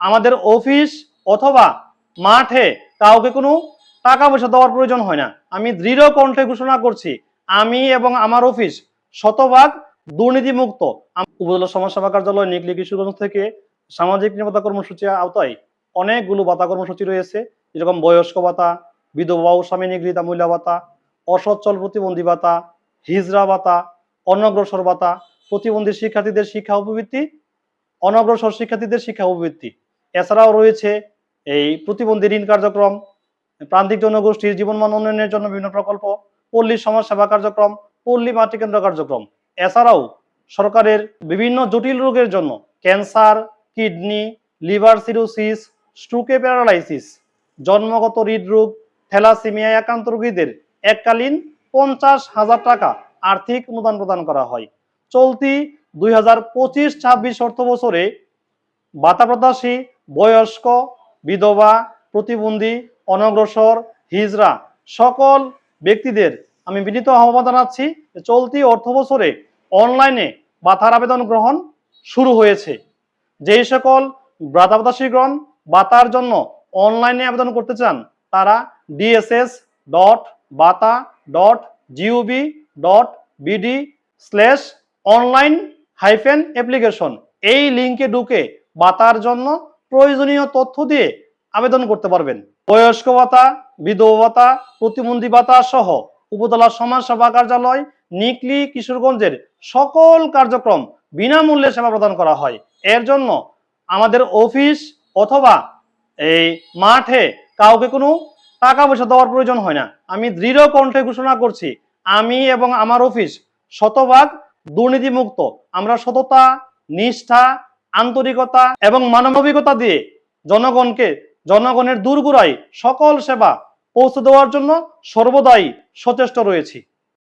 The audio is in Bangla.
আমাদের অফিস অথবা মাঠে কাউকে কোনো টাকা পয়সা দেওয়ার প্রয়োজন হয় না। আমি দৃঢ় কণ্ঠে ঘোষণা করছি, আমি এবং আমার অফিস শতভাগ দুর্নীতিমুক্ত। উপজেলা সমাজসেবা কার্যালয় নিকলি কিশোরগঞ্জ থেকে সামাজিক নিরাপত্তা কর্মসূচির আওতায় অনেকগুলো ভাতা কর্মসূচি রয়েছে। যেরকম বয়স্ক ভাতা, বিধবা ও স্বামী নিগৃহীত মহিলা ভাতা, অসচ্ছল প্রতিবন্ধী ভাতা হিজরা ভাতা, অনগ্রসর ভাতা, প্রতিবন্ধী শিক্ষার্থীদের শিক্ষা উপবৃত্তি, অনগ্রসর শিক্ষার্থীদের শিক্ষা উপবৃত্তি। এছাড়াও রয়েছে এই প্রতিবন্ধী ঋণ কার্যক্রম, প্রান্তিক জনগোষ্ঠীর জীবনমান উন্নয়নের জন্য বিভিন্ন প্রকল্প, পল্লী সমাজ সেবা কার্যক্রম, পল্লী মাতৃকেন্দ্র কার্যক্রম। এছাড়াও সরকারের বিভিন্ন জটিল রোগের জন্য ক্যান্সার, কিডনি, লিভার সিরোসিস, স্ট্রোকে প্যারালাইসিস, জন্মগত হৃদরোগ, থ্যালাসেমিয়া আক্রান্ত রোগীদের এককালীন পঞ্চাশ হাজার টাকা আর্থিক অনুদান প্রদান করা হয়। চলতি দুই হাজার পঁচিশ ছাব্বিশ অর্থ বছরে বয়স্ক, বিধবা, প্রতিবন্ধী, অনগ্রসর হিজরা সকল ব্যক্তিদের আমি বিনীত আহ্বান জানাচ্ছি চলতি অর্থ বছরে অনলাইনে বাতার আবেদন গ্রহণ শুরু হয়েছে। যেই সকল ভাতা প্রত্যাশীগণ ভাতার জন্য অনলাইনে আবেদন করতে চান, তারা DSS dot bata dot GOB dot BD slash online hyphen application এই লিঙ্কে ঢুকে বাতার জন্য প্রয়োজনীয় তথ্য দিয়ে আবেদন করতে পারবেন। বয়স্ক ভাতা, বিধবা ভাতা, প্রতিবন্ধী ভাতা সহ উপজেলা সমাজ সেবা কার্যালয়, নিকলি, কিশোরগঞ্জের সকল কার্যক্রম বিনামূল্যে সেবা প্রদান করা হয়। এর জন্য আমাদের অফিস অথবা এই মাঠে কাউকে কোনো টাকা পয়সা দেওয়ার প্রয়োজন হয় না। আমি দৃঢ় কণ্ঠে ঘোষণা করছি, আমি এবং আমার অফিস শতভাগ দুর্নীতিমুক্ত। আমরা সততা, নিষ্ঠা আন্তরিকতা এবং মানবিকতা দিয়ে জনগণকে, জনগণের দূরগুড়ায় সকল সেবা পৌঁছে দেওয়ার জন্য সর্বদাই সচেষ্ট রয়েছি।